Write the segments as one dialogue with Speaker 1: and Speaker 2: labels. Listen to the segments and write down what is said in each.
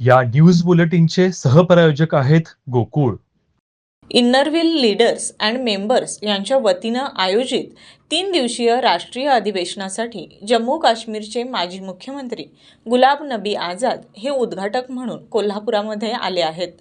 Speaker 1: या न्यूज बुलेटिनचे सहप्रायोजक आहेत Gokul.
Speaker 2: Inner Wheel leaders and members यांच्या वतीनं आयोजित तीन दिवसीय राष्ट्रीय अधिवेशनासाठी जम्मू काश्मीरचे माजी मुख्यमंत्री गुलाब नबी आझाद हे उद्घाटक म्हणून कोल्हापुरामध्ये आले आहेत.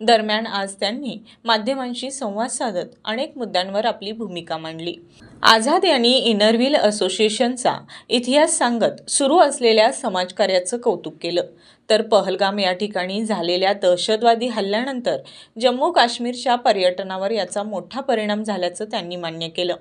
Speaker 2: दरम्यान आज त्यांनी माध्यमांशी संवाद साधत अनेक मुद्द्यांवर आपली भूमिका मांडली. आझाद यांनी इनरव्हील असोसिएशनचा इतिहास सांगत सुरू असलेल्या समाजकार्याचं कौतुक केलं. तर पहलगाम या ठिकाणी झालेल्या दहशतवादी हल्ल्यानंतर जम्मू काश्मीरच्या पर्यटनावर याचा मोठा परिणाम झाल्याचं त्यांनी मान्य केलं.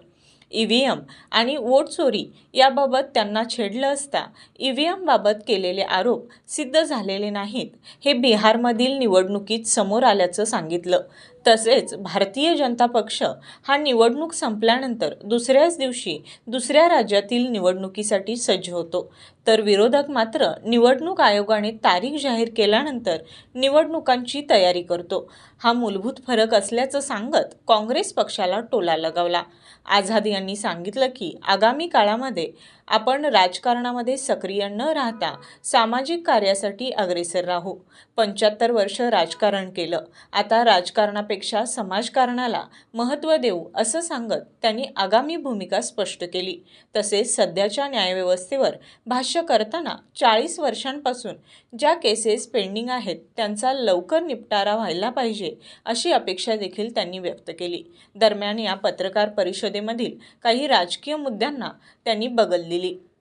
Speaker 2: ई व्ही एम आणि वोट चोरी याबाबत त्यांना छेडलं असता ई व्ही एमबाबत केलेले आरोप सिद्ध झालेले नाहीत. हे बिहारमधील निवडणुकीत समोर आल्याचं सांगितलं. तसेच भारतीय जनता पक्ष हा निवडणूक संपल्यानंतर दुसऱ्याच दिवशी दुसऱ्या राज्यातील निवडणुकीसाठी सज्ज होतो. तर विरोधक मात्र निवडणूक आयोगाने तारीख जाहीर केल्यानंतर निवडणुकांची तयारी करतो. हा मूलभूत फरक असल्याचं सांगत काँग्रेस पक्षाला टोला लगावला. आझाद यांनी सांगितलं की आगामी काळामध्ये आपण राजकारणामध्ये सक्रिय न राहता सामाजिक कार्यासाठी अग्रेसर राहू. पंच्याहत्तर वर्ष राजकारण केलं. आता राजकारणापेक्षा समाजकारणाला महत्त्व देऊ असं सांगत त्यांनी आगामी भूमिका स्पष्ट केली. तसेच सध्याच्या न्यायव्यवस्थेवर भाष्य करताना चाळीस वर्षांपासून ज्या केसेस पेंडिंग आहेत त्यांचा लवकर निपटारा व्हायला पाहिजे अशी अपेक्षा देखील त्यांनी व्यक्त केली. दरम्यान या पत्रकार परिषदेमधील काही राजकीय मुद्द्यांना त्यांनी बगल दिली